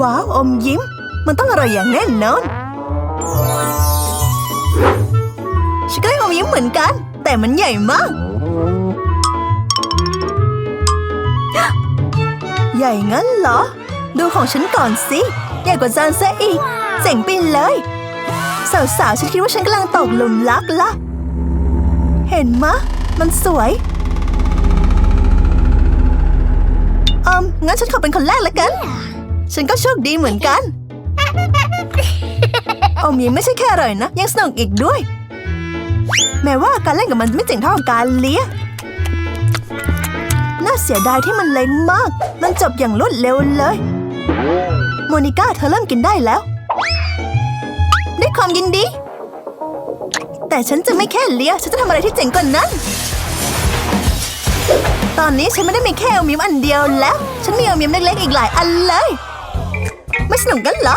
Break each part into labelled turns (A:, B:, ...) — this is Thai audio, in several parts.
A: ว้าวอมยิ้ม มันต้องอร่อยอย่างแน่นอนฉันก็ได้อมยิ้มเหมือนกัน แต่มันใหญ่มาก ใหญ่งั้นเหรอ ดูของฉันก่อนสิ ใหญ่กว่าจานซะอีก เจ๋งไปเลย สาวๆ ฉันคิดว่าฉันกำลังตกหลุมรักละเห็นมะ มันสวยอืมงั้นฉันขอเป็นคนแรกแล้วกัน ฉันก็โชคดีเหมือนกัน อมยิ้มไม่ใช่แค่อร่อยนะ ยังสนุกอีกด้วย แม้ว่าการเล่นกับมันไม่เจ๋งเท่ากับการเลี้ยน่าเสียดายที่มันเล็กมาก มันจบอย่างรวดเร็วเลย โมนิก้าเธอเริ่มกินได้แล้ว ด้วยความยินดี แต่ฉันจะไม่แค่เลี้ยฉันจะทำอะไรที่เจ๋งกว่านั้น ตอนนี้ฉันไม่ได้มีแค่อมยิ้มอันเดียวแล้ว ฉันมีอมยิ้มเล็กๆอีกหลายอันเลย ไม่สนุกกันเหรอ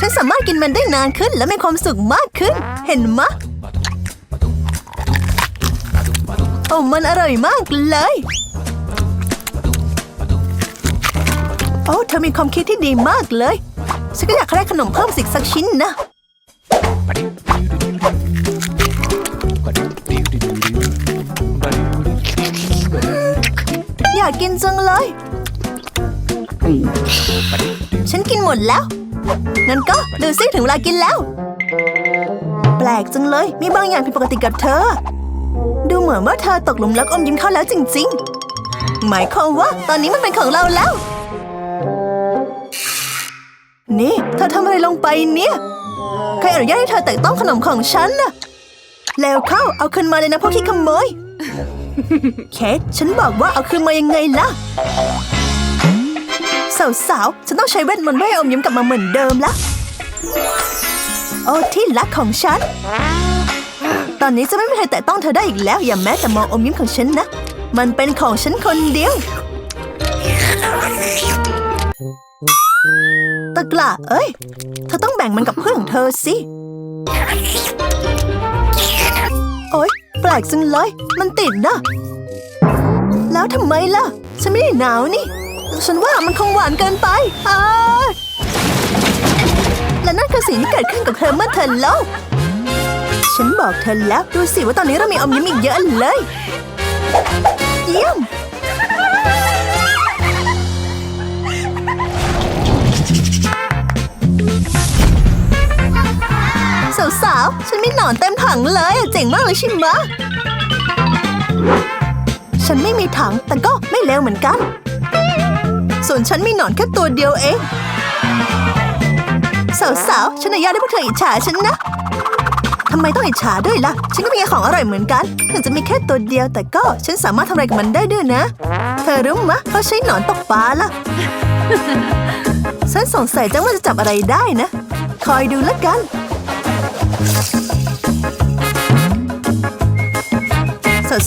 A: ฉันสามารถกินมันได้นานขึ้นและมีความสุขมากขึ้น เห็นมะ โอ้มันอร่อยมากเลย โอ้เธอมีความคิดที่ดีมากเลย ฉันก็อยากได้ขนมเพิ่มสิกสักชิ้นนะอยากกินจังเลย ฉันกินหมดแล้ว งั้นก็ดูซิถึงเวลากินแล้ว แปลกจังเลย มีบางอย่างผิดปกติกับเธอ ดูเหมือนว่าเธอตกหลุมรักอมยิ้มเขาแล้วจริง ๆ หมายความว่าตอนนี้มันเป็นของเราแล้ว นี่ เธอทำอะไรลงไปเนี่ย ใครอนุญาตให้เธอแตะต้องขนมของฉันน่ะแล้วเข้าเอาคืนมาเลยนะพวกขี้ขโมย เคทฉันบอกว่าเอาคืนมายังไงล่ะ สาวๆ ฉันต้องใช้เวทมนต์ไม่ให้อมยิ้มกลับมาเหมือนเดิมละ โอ้ที่รักของฉัน ตอนนี้จะไม่มีใครแตะต้องเธอได้อีกแล้ว อย่าแม้แต่มองอมยิ้มของฉันนะ มันเป็นของฉันคนเดียว ตะกละเอ้ย เธอต้องแบ่งมันกับเพื่อนของเธอสิ โอ๊ย แปลกจังเลย มันติดนะ แล้วทำไมล่ะ ฉันไม่ได้หนาวนี่ ฉันว่ามันคงหวานเกินไปอ้าและนั่นคือสิ่งที่เกิดขึ้นกับเธอเมื่อเธอเล่าฉันบอกเธอแล้วดูสิว่าตอนนี้เรามีอมยิ้มอีกเยอะเลย เยี่ยมสาวๆ ฉันมีหนอนเต็มถังเลยเจ๋งมากเลยใช่ไหมฉันไม่มีถังแต่ก็ไม่เลวเหมือนกัน ส่วนฉันมีหนอนแค่ตัวเดียวเองสาวๆฉันอนุญาตให้พวกเธออิจฉาฉันนะทำไมต้องอิจฉาด้วยล่ะ ฉันก็มีของอร่อยเหมือนกัน ถึงจะมีแค่ตัวเดียวแต่ก็ฉันสามารถทำอะไรกับมันได้ด้วยนะ เธอรู้มะเขาใช้หนอนตกปลาล่ะ ฉันสงสัยจังว่าจะจับอะไรได้นะ คอยดูแล้วกัน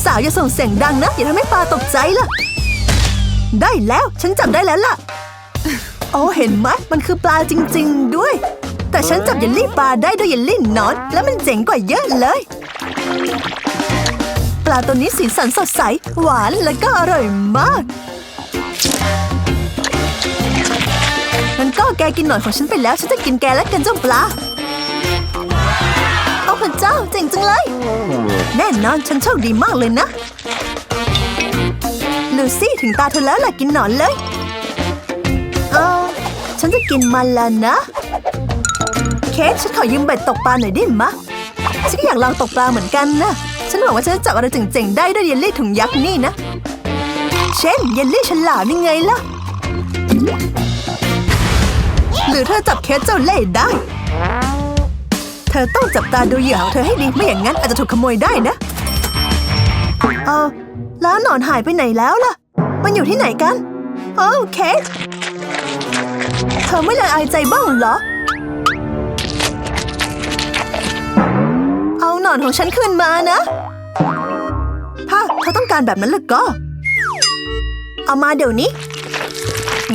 A: สาวๆอย่าส่งเสียงดังนะ อย่าทำให้ปลาตกใจล่ะ ได้แล้วฉันจับได้แล้วล่ะ โอ้เห็นไหมมันคือปลาจริง ๆ ด้วย แต่ฉันจับเยลลี่ปลาได้ด้วยเยลลี่นอน แล้วมันเจ๋งกว่าเยอะเลย ปลาตัวนี้สีสันสดใส หวานและก็อร่อยมากงั้นก็แกกินหน่อนของฉันไปแล้ว ฉันจะกินแกและกันเจ้าปลาโอ้พระเจ้าเจ๋งจังเลย แน่นอนฉันโชคดีมากเลยนะ ลูซี่ถึงตาเธอแล้วล่ะกินหนอนเลย เออ ฉันจะกินมันแล้วนะ เคทฉันขอยืมเบ็ดตกปลาหน่อยได้มะฉันก็อยากลองตกปลาเหมือนกันนะ ฉันหวังว่าฉันจะจับอะไรเจ๋งๆได้ด้วยเยลลี่ถุงยักษ์นี่นะ เช่นเยลลี่ฉลามนี่ไงล่ะ หรือเธอจับเคสเจ้าเล่ห์ได้ เธอต้องจับตาดูเหยื่อของเธอให้ดีไม่อย่างนั้นอาจจะถูกขโมยได้นะ เออ แล้วหนอนหายไปไหนแล้วล่ะ มันอยู่ที่ไหนกัน โอ้เคสเธอไม่เลยอายใจบ้างเหรอ เอาหนอนของฉันคืนมานะ ถ้าเธอต้องการแบบนั้นล่ะก็ เอามาเดี๋ยวนี้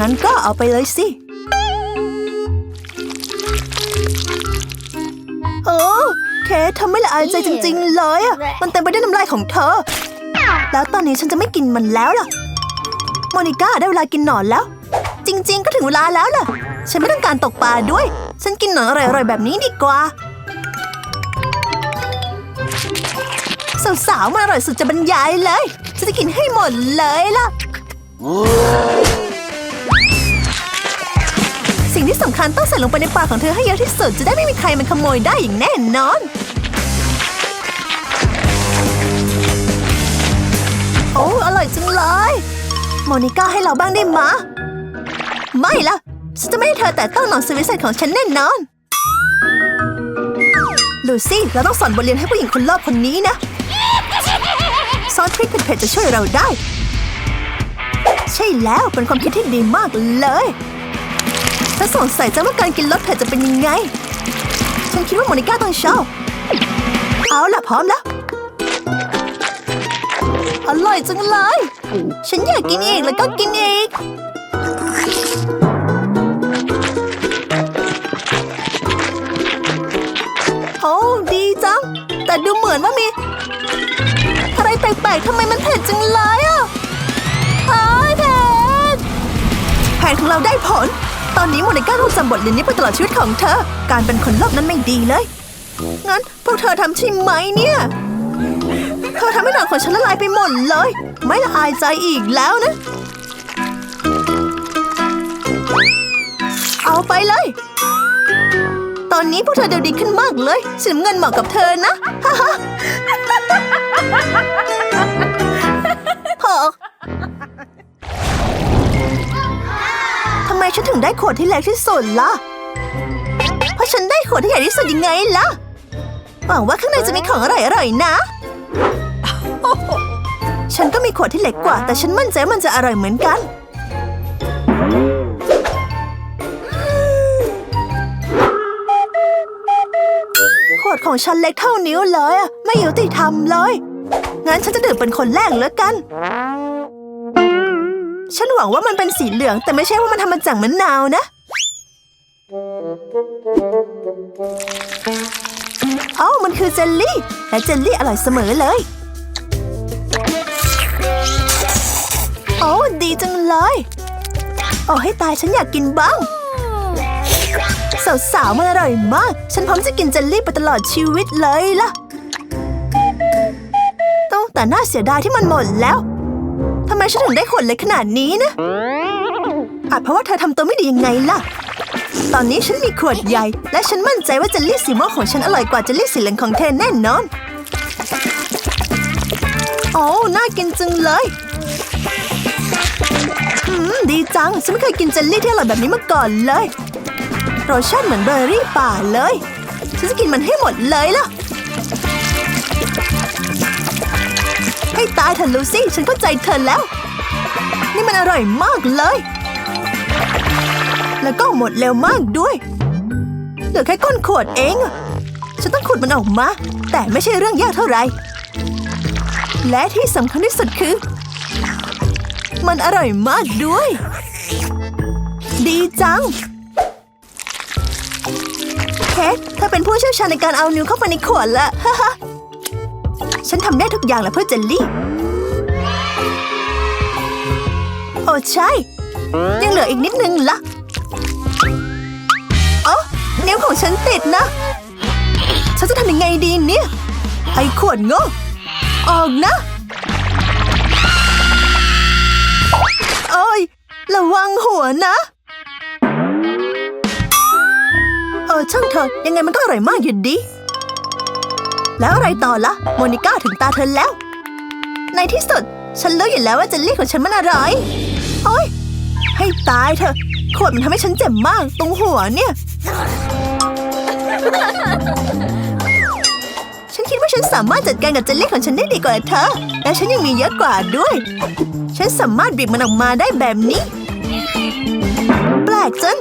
A: งั้นก็เอาไปเลยสิ โอ้ เคทเธอไม่ละอายใจจริง ๆ เลยอะมันเต็มไปด้วยน้ำลายของเธอ แล้วตอนนี้ฉันจะไม่กินมันแล้วล่ะโมนิก้าได้เวลากินหนอนแล้ว จริง ๆ ก็ถึงเวลาแล้วล่ะ ฉันไม่ต้องการตกปลาด้วย ฉันกินหนังอร่อยๆแบบนี้ดีกว่าสาวๆมาอร่อยสุดจะบรรยายเลย ฉันจะกินให้หมดเลยล่ะ สิ่งที่สำคัญต้องใส่ลงไปในปากของเธอให้เยอะที่สุด จะได้ไม่มีใครมันขโมยได้อย่างแน่นอน อ้อร่อยจังเลย โมนิก้าให้เราบ้างได้มะ ไม่ละฉันจะไม่ให้เธอแต่ต้องหนอนสวิสเซตของฉันแน่นอน ลูซี่ เราต้องสอนบทเรียนให้ผู้หญิงคนรอบคนนี้นะ ซอสพริกเผ็ดๆจะช่วยเราได้ ใช่แล้วเป็นความคิดที่ดีมากเลยถ้าสงสัยจังว่าการกินรสเผ็ดจะเป็นยังไง ฉันคิดว่าโมนิก้าต้องชอบ เอาล่ะพร้อมแล้ว อร่อยจังเลย ฉันอยากกินอีกแล้วก็กินอีก โอ้ดีจัง แต่ดูเหมือนว่ามี อะไรแปลกๆทำไมมันเผ็ดจังเลยอะอ้ายเผ็ดแผนของเราได้ผล ตอนนี้โมนิก้าต้องจำบทเรียนนี้ไปตลอดชีวิตของเธอ การเป็นคนรอบนั้นไม่ดีเลย งั้นพวกเธอทำใช่ไหมเนี่ย เธอทำให้หนังของฉันละลายไปหมดเลย ไม่ละอายใจอีกแล้วนะ เอาไปเลย ตอนนี้พวกเธอดูดีขึ้นมากเลยสีน้ำเงินเหมาะกับเธอนะฮ่าฮ่าทำไมฉันถึงได้ขวดที่เล็กที่สุดล่ะ เพราะฉันได้ขวดที่ใหญ่ที่สุดยังไงล่ะ หวังว่าข้างในจะมีของอร่อยๆนะ ฉันก็มีขวดที่เล็กกว่า แต่ฉันมั่นใจมันจะอร่อยเหมือนกัน ขวดของฉันเล็กเท่านิ้วเลยอะไม่ยุติธรรมเลย งั้นฉันจะดื่มเป็นคนแรกแล้วกัน ฉันหวังว่ามันเป็นสีเหลือง แต่ไม่ใช่ว่ามันทำมาจากมะนาวนะ คือเจลลี่ และเจลลี่อร่อยเสมอเลย โอ้ดีจังเลย โอ้ให้ตายฉันอยากกินบ้าง สาวๆมันอร่อยมาก ฉันพร้อมจะกินเจลลี่ไปตลอดชีวิตเลยล่ะต้องแต่น่าเสียดายที่มันหมดแล้วทำไมฉันถึงได้ขวดเล็กขนาดนี้นะอาจเพราะว่าเธอทำตัวไม่ดียังไงล่ะ ตอนนี้ฉันมีขวดใหญ่ และฉันมั่นใจว่าเจลลี่สีม่วงของฉันอร่อยกว่าเจลลี่สีเหลืองของเธอแน่นอน โอ้ น่ากินจังเลยอืมดีจัง ฉันไม่เคยกินเจลลี่ที่อร่อยแบบนี้มาก่อนเลยรสชาติเหมือนเบอร์รี่ป่าเลย ฉันจะกินมันให้หมดเลยล่ะ ให้ตายเถอะลูซี่ ฉันเข้าใจเธอแล้ว นี่มันอร่อยมากเลย แล้วก็หมดเร็วมากด้วย เหลือแค่ก้นขวดเอง ฉันต้องขุดมันออกมา แต่ไม่ใช่เรื่องยากเท่าไหร่ และที่สำคัญที่สุดคือ มันอร่อยมากด้วย ดีจัง เค้กเธอเป็นผู้เชี่ยวชาญในการเอานิ้วเข้าไปในขวดละฮ่าฮ่าฉันทำได้ทุกอย่างแหละเพื่อเจลลี่ โอ้ใช่ ยังเหลืออีกนิดนึงละ นิ้วของฉันติดนะ ฉันจะทำยังไงดีเนี่ย ไอ้ขวดโง่ออกนะ โอ้ย ระวังหัวนะ เออช่างเถอะยังไงมันก็อร่อยมากอยู่ดี แล้วอะไรต่อละ่ะโมนิก้าถึงตาเธอแล้ว ในที่สุด ฉันรู้อยู่แล้วว่าเจลลี่ของฉันมันอร่อย โอ้ยให้ตายเถอะขวดมันทำให้ฉันเจ็บมากตรงหัวเนี่ย ฉันคิดว่าฉันสามารถจัดการกับเจลลี่ของฉันได้ดีกว่าเธอ และฉันยังมีเยอะกว่าด้วย ฉันสามารถบีบมันออกมาได้แบบนี้ แปลกจัง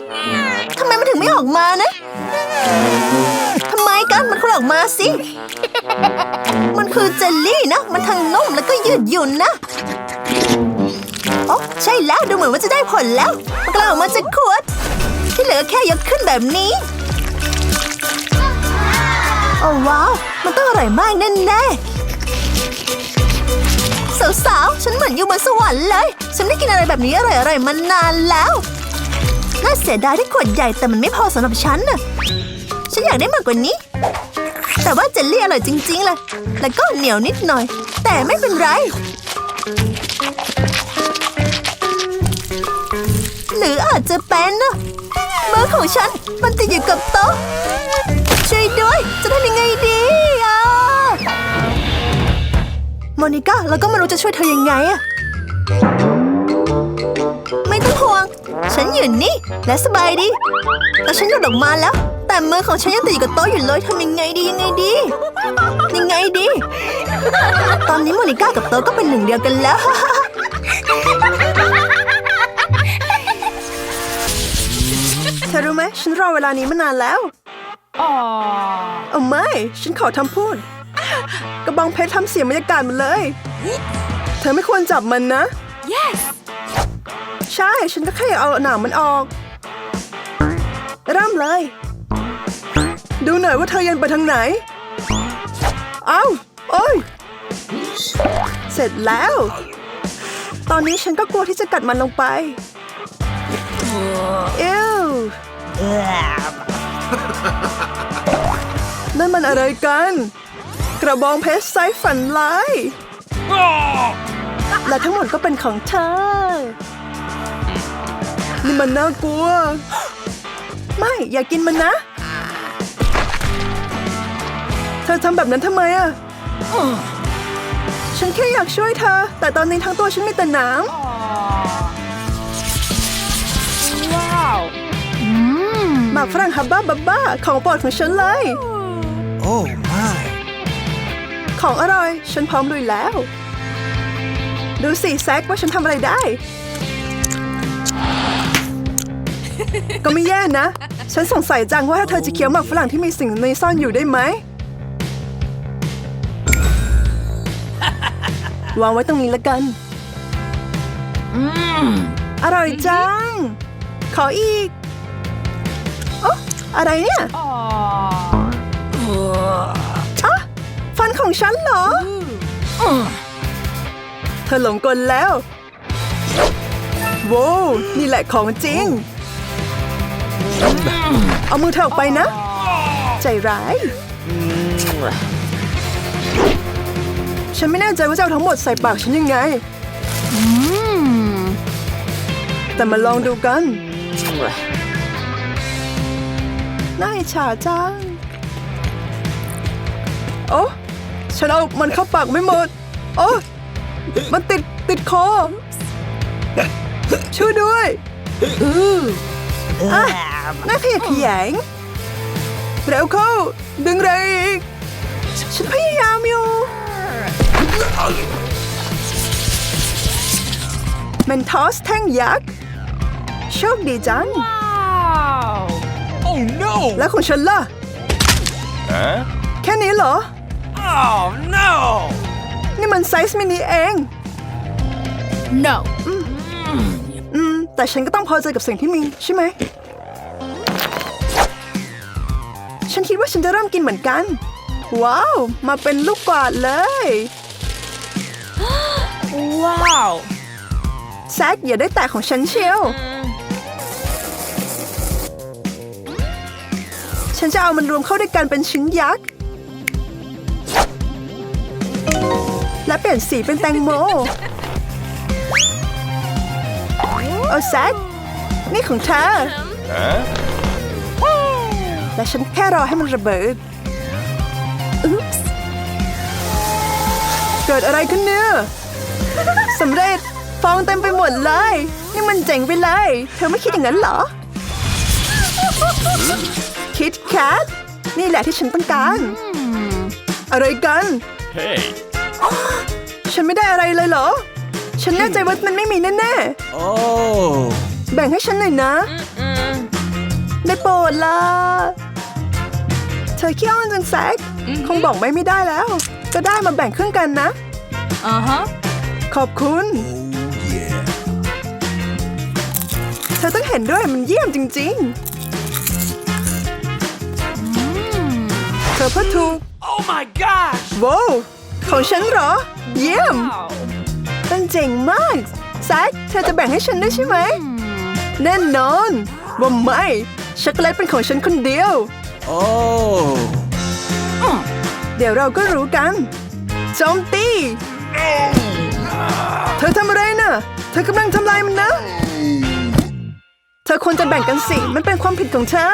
A: ทำไมมันถึงไม่ออกมานะทำไมกันมันควรออกมาสิ มันคือเจลลี่นะ มันทั้งนุ่มแล้วก็ยืดหยุ่นนะโอ้ใช่แล้ว ดูเหมือนว่าจะได้ผลแล้ว มันกลังออกมาจากขวด ที่เหลือแค่ยกขึ้นแบบนี้ โอ้ว้าว มันต้องอร่อยมากแน่ๆสาวๆ ฉันเหมือนอยู่บนสวรรค์เลย ฉันไม่ได้กินอะไรแบบนี้อร่อยๆมานานแล้ว
B: น่าเสียดายที่ขวดใหญ่แต่มันไม่พอสำหรับฉันน่ะ ฉันอยากได้มากกว่านี้ แต่ว่าเจลลี่อร่อยจริงๆเลยแล้วก็เหนียวนิดหน่อย แต่ไม่เป็นไร หรืออาจจะเป็นนะ มือของฉัน มันติดอยู่กับโต๊ะ ช่วยด้วย จะทำยังไงดีอะโมนิก้าแล้วก็ไม่รู้จะช่วยเธอยังไงอะไม่ต้องห่วง ฉันอยู่นี่ และสบายดี แต่ฉันหลุดออกมาแล้ว แต่มือของฉันยังติดอยู่กับโต๊ะอยู่เลยทำยังไงดียังไงดี ยังไงดี ตอนนี้โมนิก้ากับโต๊ะก็เป็นหนึ่งเดียวกันแล้ว ธอรู้ไหมฉันรอเวลานี้มานานแล้วเอาไม่ ฉันขอทำพูด กระบองเพชรทำเสียงบรรยากาศหมันเลย เธอไม่ควรจับมันนะ
C: Yes!
B: ใช่ ฉันก็แค่อยากเอาหนามมันออก เริ่มเลย ดูหน่อยว่าเธอยันไปทางไหน เอ้าโอ้ย เสร็จแล้ว ตอนนี้ฉันก็กลัวที่จะกัดมันลงไปเอ้ว นั่นมันอะไรกัน กระบองเพชรไซส์ฝันร้าย และทั้งหมดก็เป็นของเธอ นี่มันน่ากลัว ไม่อย่ากินมันนะ เธอทำแบบนั้นทำไมอะฉันแค่อยากช่วยเธอ แต่ตอนนี้ทั้งตัวฉันมีแต่หน้
C: Wow!
B: หมากฝรั่งฮับบ้าบับบ้าของโปรดของฉันเลย
D: Oh my.
B: ของอร่อย ฉันพร้อมลุยแล้ว ดูสิแซกว่าฉันทำอะไรได้ ก็ไม่แย่นะ ฉันสงสัยจังว่าถ้าเธอจะเคี้ยวหมากฝรั่งที่มีสิ่งในซ่อนอยู่ได้ไหมวางไว้ตรงนี้ละกัน อร่อยจัง ขออีกโอ้อะไรเนี่ยอะฟันของฉันเหรอ เธอหลงกลแล้วโว้วนี่แหละของจริง เอามือเธอออกไปนะ ใจร้าย ฉันไม่แน่ใจว่าจะเอาทั้งหมดใส่ปากฉันยังไง แต่มาลองดูกัน น่าอิจฉาจัง โอ้ฉันเอามันเข้าปากไม่หมด โอ้มันติดติดคอ ช่วยด้วยอะน่าขยะแขยงเร็วเข้า ดึงแรงอีก ฉันพยายามอยู่เมนทอสแท่งยักษ์ โชคดีจัง
C: Wow!
D: No.
B: แล้วของฉันล่ะ
D: Huh?
B: แค่นี้เหรอ
D: Oh no.
B: นี่มันไซส์มินิเอง
C: No!
B: อืม แต่ฉันก็ต้องพอใจกับสิ่งที่มีใช่ไหม ฉันคิดว่าฉันจะเริ่มกินเหมือนกัน ว้าว มาเป็นลูกกวาดเลย
C: Wow!
B: แซกอย่าได้แตะของฉันเชียว ฉันจะเอามันรวมเข้าด้วยกันเป็นชิ้นยักษ์ และเปลี่ยนสีเป็นแตงโม โอ้แซกนี่ของเธอ
D: Huh?
B: และฉันแค่รอให้มันระเบิด อุ๊ปส์เกิดอะไรขึ้นเนี่ยสำเร็จ ฟองเต็มไปหมดเลย นี่มันเจ๋งไปเลย เธอไม่คิดอย่างนั้นเหรอ คิดแคทนี่แหละที่ฉันต้องการ อะไรกัน
D: Hey.
B: ฉันไม่ได้อะไรเลยเหรอ ฉันแน่ใจว่ามันไม่มีแน่
D: Oh.
B: ๆแบ่งให้ฉันหน่อยนะ ได้โปรดล่ะเธอเคี้ยวมันจังแซกคงบอกไม่ไม่ได้แล้ว ก็ได้มาแบ่งครึ่งกันนะ
C: Uh huh.
B: ขอบคุณ
D: Oh yeah.
B: เธอต้องเห็นด้วยมันเยี่ยมจริง ๆ เธอพูดถูก
D: Oh my gosh.
B: ว้าวของฉันเหรอ เยี่ยม
C: Wow!
B: มันเจ๋งมากแซกเธอจะแบ่งให้ฉันได้ใช่ไหม แน่นอน ว่าไม่ ช็อกโกแลตเป็นของฉันคนเดียว
D: Oh.
B: เดี๋ยวเราก็รู้กันโจมตี เธอทำอะไรน่ะ เธอกำลังทำลายมันนะ เธอควรจะแบ่งกันสิ มันเป็นความผิดของเธอ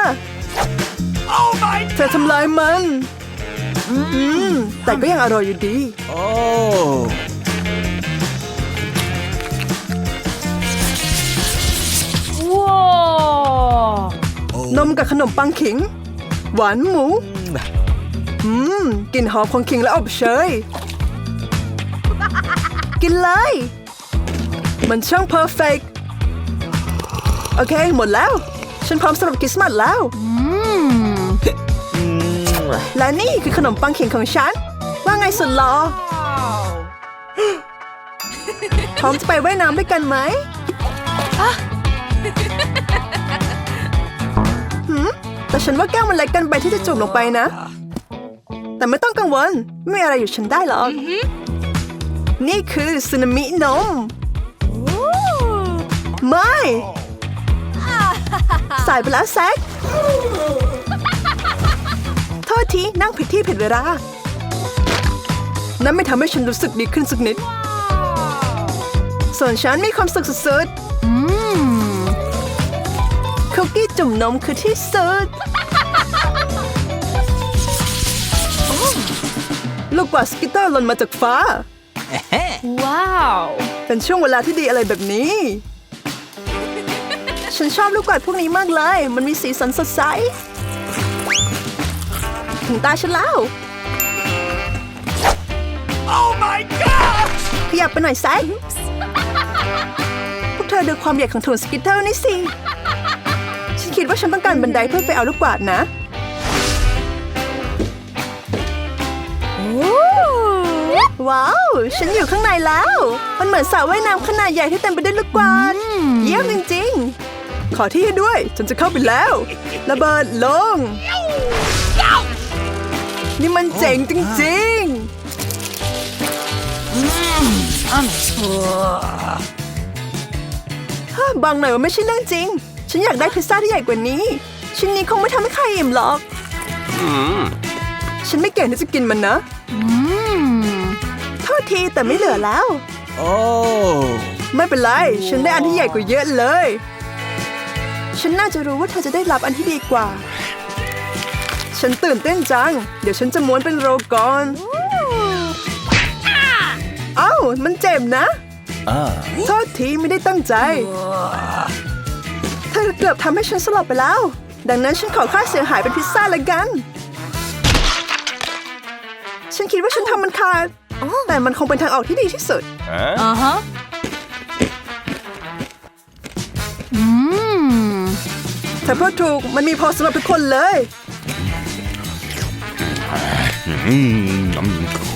B: เธอทำลายมัน อืม แต่ก็ยังอร่อยอยู่ดี
D: Oh.
C: ว้าว
B: นมกับขนมปังขิง หวานหมู อืมกลิ่นหอมของขิงและอบเชย กินเลย มันช่างเพอร์เฟกโอเค หมดแล้ว ฉันพร้อมสำหรับคริสต์มาสแล้ว
C: อืม
B: และนี่คือขนมปังขิงของฉัน ว่าไงสุดหรอ
C: ว้าว
B: พร้อมจะไปว่ายน้ำด้วยกันไหมหืมแต่ฉันว่าแก้วมันเล็กเกันไปที่จะจุ่มลงไปนะ แต่ไม่ต้องกังวล ไม่มีอะไรอยู่ฉันได้หรอก นี่คือสึนามินม ไม่ สายไปแล้วแซกโทษทีนั่งผิดที่ผิดเวลา นั่นไม่ทำให้ฉันรู้สึกดีขึ้นสักนิด ส่วนฉันมีความสุขสุด
C: อืม
B: ๆคุกกี้จุ่มนมคือที่สุด ลูกกวาดสกิตเตอร์หล่นมาจากฟ้า
C: ว้าว
B: เป็นช่วงเวลาที่ดีอะไรแบบนี้ ฉันชอบลูกกวาดพวกนี้มากเลย มันมีสีสันสดใส ถึงตาฉันแล้ว
D: Oh my god.
B: ขยับไปหน่อยแซกพวกเธอดูความใหญ่ของถุงสกิตเตอร์นี่สิ ฉันคิดว่าฉันต้องการบันไดเพื่อไปเอาลูกกวาดนะ ว้าว ฉันอยู่ข้างในแล้ว มันเหมือนสระว่ายน้ำขนาดใหญ่ที่เต็มไปด้วยลูกกวาด เยี่ยมจริง ๆ ขอที่ให้ด้วย ฉันจะเข้าไปแล้ว ระเบิดลง นี่มันเจ๋งจริงๆฮะบอกหน่อยว่าไม่ใช่เรื่องจริง ฉันอยากได้พิซซ่าที่ใหญ่กว่านี้ ชิ้นนี้คงไม่ทำให้ใครอิ่มหรอก ฉันไม่เก่งที่จะกินมันนะ
C: อืม
B: โทษทีแต่ไม่เหลือแล้ว
D: Oh.
B: ไม่เป็นไร ฉันได้อันที่ใหญ่กว่าเยอะเลย ฉันน่าจะรู้ว่าเธอจะได้รับอันที่ดีกว่า ฉันตื่นเต้นจัง เดี๋ยวฉันจะม้วนเป็นโรลก่อนเอ้ามันเจ็บนะ
D: Ah.
B: โทษทีไม่ได้ตั้งใจเธอเกือบทำให้ฉันสลบไปแล้ว ดังนั้นฉันขอค่าเสียหายเป็นพิซซ่าละกัน ฉันคิดว่าฉันทำมันขาด แต่มันคงเป็นทางออกที่ดีที่สุด
D: Huh?
C: อ่าฮะอืม
B: เธอพูดถูกมันมีพอสำหรับทุกคนเลย
D: Mm-hmm.